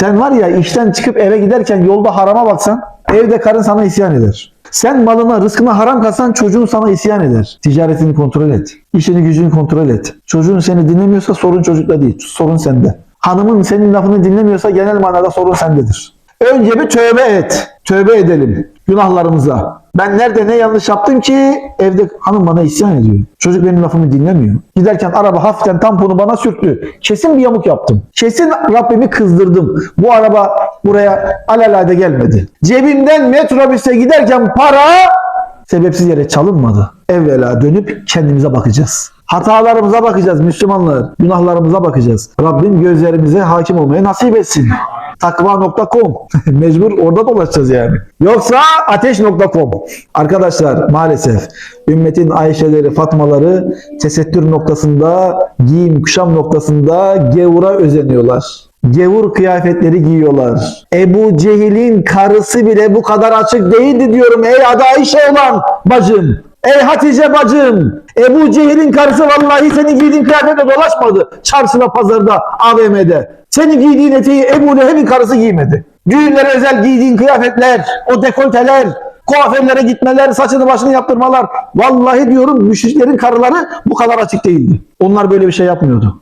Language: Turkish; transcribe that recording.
Sen var ya işten çıkıp eve giderken yolda harama baksan evde karın sana isyan eder. Sen malına, rızkına haram katsan çocuğun sana isyan eder. Ticaretini kontrol et. İşini gücünü kontrol et. Çocuğun seni dinlemiyorsa sorun çocukta değil. Sorun sende. Hanımın senin lafını dinlemiyorsa genel manada sorun sendedir. Önce bir tövbe et. Tövbe edelim günahlarımıza. Ben nerede ne yanlış yaptım ki evde hanım bana isyan ediyor. Çocuk benim lafımı dinlemiyor. Giderken araba hafiften tamponu bana sürttü. Kesin bir yamuk yaptım. Kesin Rabbimi kızdırdım. Bu araba buraya alelade gelmedi. Cebimden metrobüse giderken para sebepsiz yere çalınmadı. Evvela dönüp kendimize bakacağız. Hatalarımıza bakacağız Müslümanlar. Günahlarımıza bakacağız. Rabbim gözlerimize hakim olmayı nasip etsin. Takva.com Mecbur orada dolaşacağız yani. Yoksa ateş.com Arkadaşlar maalesef ümmetin Ayşeleri, Fatmaları tesettür noktasında, giyim, kuşam noktasında gevura özeniyorlar. Gevur kıyafetleri giyiyorlar. Ebu Cehil'in karısı bile bu kadar açık değildi diyorum ey adı Ayşe olan bacım. Ey Hatice bacım. Ebu Cehil'in karısı vallahi senin giydiğin kıyafetle dolaşmadı. Çarşıda, pazarda, AVM'de. Senin giydiğin eteği Ebu Leheb'in karısı giymedi. Düğünlere özel giydiğin kıyafetler, o dekolteler, kuaförlere gitmeler, saçını başını yaptırmalar. Vallahi diyorum müşriklerin karıları bu kadar açık değildi. Onlar böyle bir şey yapmıyordu.